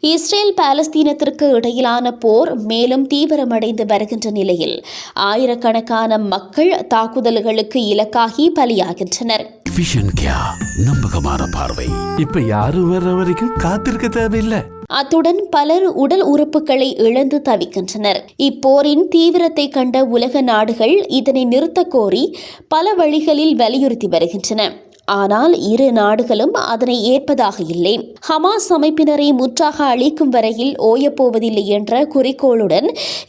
Israel பாலஸ்தீனத்திற்கு இடையிலான போர் மேலும் தீவிரமடைந்து வருகின்ற நிலையில் ஆயிரக்கணக்கான மக்கள் தாக்குதல்களுக்கு இலக்காகி பலியாகின்றனர். நம்பகமான பார்வை இப்ப யாரும் வர்ற வரைக்கும் காத்திருக்க தேவையில்லை. அத்துடன் பலர் உடல் உறுப்புகளை இழந்து தவிக்கின்றனர். இப்போரின் தீவிரத்தை கண்ட உலக நாடுகள் இதனை நிறுத்தக் கோரி பல வழிகளில் வலியுறுத்தி வருகின்றன. ஆனால் இரு நாடுகளும் அதனை ஏற்பதாக இல்லை. ஹமாஸ் அமைப்பினரை முற்றாக அழிக்கும் வரையில் ஓயப்போவதில்லை என்ற குறிக்கோளுடன்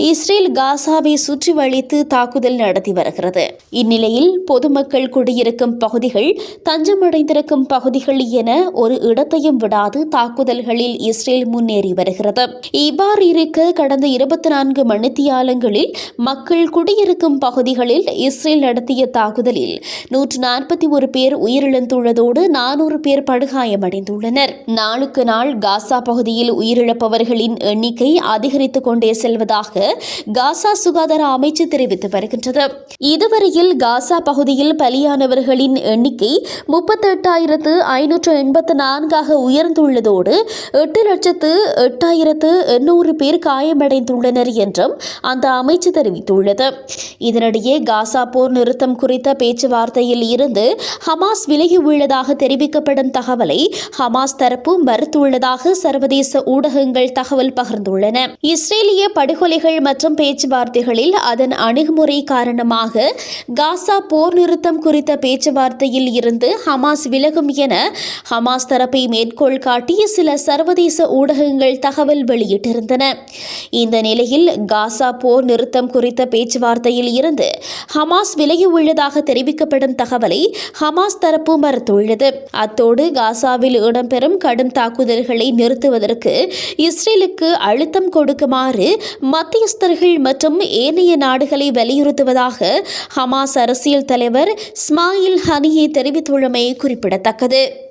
இஸ்ரேல் காசாவை சுற்றி வழித்து தாக்குதல் நடத்தி வருகிறது. இந்நிலையில் பொதுமக்கள் குடியிருக்கும் பகுதிகள் தஞ்சமடைந்திருக்கும் பகுதிகள் என ஒரு இடத்தையும் விடாது தாக்குதல்களில் இஸ்ரேல் முன்னேறி வருகிறது. இவ்வாறு இருக்க கடந்த இருபத்தி நான்கு மணித்தியாலங்களில் மக்கள் குடியிருக்கும் பகுதிகளில் இஸ்ரேல் நடத்திய தாக்குதலில் நூற்று நாற்பத்தி ஒரு பேர் உயிரிழந்துள்ளதோடு நானூறு பேர் படுகாயமடைந்துள்ளனர். நாளுக்கு நாள் காசா பகுதியில் உயிரிழப்பவர்களின் எண்ணிக்கை அதிகரித்துக் கொண்டே செல்வதாக காசா சுகாதார அமைச்சு தெரிவித்து வருகின்றது. இதுவரையில் காசா பகுதியில் பலியானவர்களின் எண்ணிக்கை முப்பத்தெட்டாயிரத்து ஐநூற்று எண்பத்து நான்காக உயர்ந்துள்ளதோடு எட்டு லட்சத்து எட்டாயிரத்து எண்ணூறு பேர் காயமடைந்துள்ளனர் என்றும் அந்த அமைச்சு தெரிவித்துள்ளது. இதனிடையே காசா போர் நிறுத்தம் குறித்த பேச்சுவார்த்தையில் இருந்து ஹமாஸ் விலகி உள்ளதாக தெரிவிக்கப்படும் தகவலை ஹமாஸ் தரப்பு மறுத்துள்ளதாக சர்வதேச ஊடகங்கள் தகவல் பகிர்ந்துள்ளன. இஸ்ரேலிய படுகொலைகள் மற்றும் பேச்சுவார்த்தைகளில் அதன் அணுகுமுறை காரணமாக காசா போர் நிறுத்தம் குறித்த பேச்சுவார்த்தையில் இருந்து ஹமாஸ் விலகும் என ஹமாஸ் தரப்பை மேற்கோள் காட்டி சில சர்வதேச ஊடகங்கள் தகவல் வெளியிட்டிருந்தன. இந்த நிலையில் காசா போர் நிறுத்தம் குறித்த பேச்சுவார்த்தையில் இருந்து ஹமாஸ் விலகியுள்ளதாக தெரிவிக்கப்படும் தகவலை ஹமாஸ் தரப்பு மறுத்துள்ளது அத்தோடு காசாவில் இடம்பெறும் கடும் தாக்குதல்களை நிறுத்துவதற்கு இஸ்ரேலுக்கு அழுத்தம் கொடுக்குமாறு மத்தியஸ்தர்கள் மற்றும் ஏனைய நாடுகளை வலியுறுத்துவதாக ஹமாஸ் அரசியல் தலைவர் ஸ்மாயில் ஹனியை தெரிவித்துள்ளமை குறிப்பிடத்தக்கது.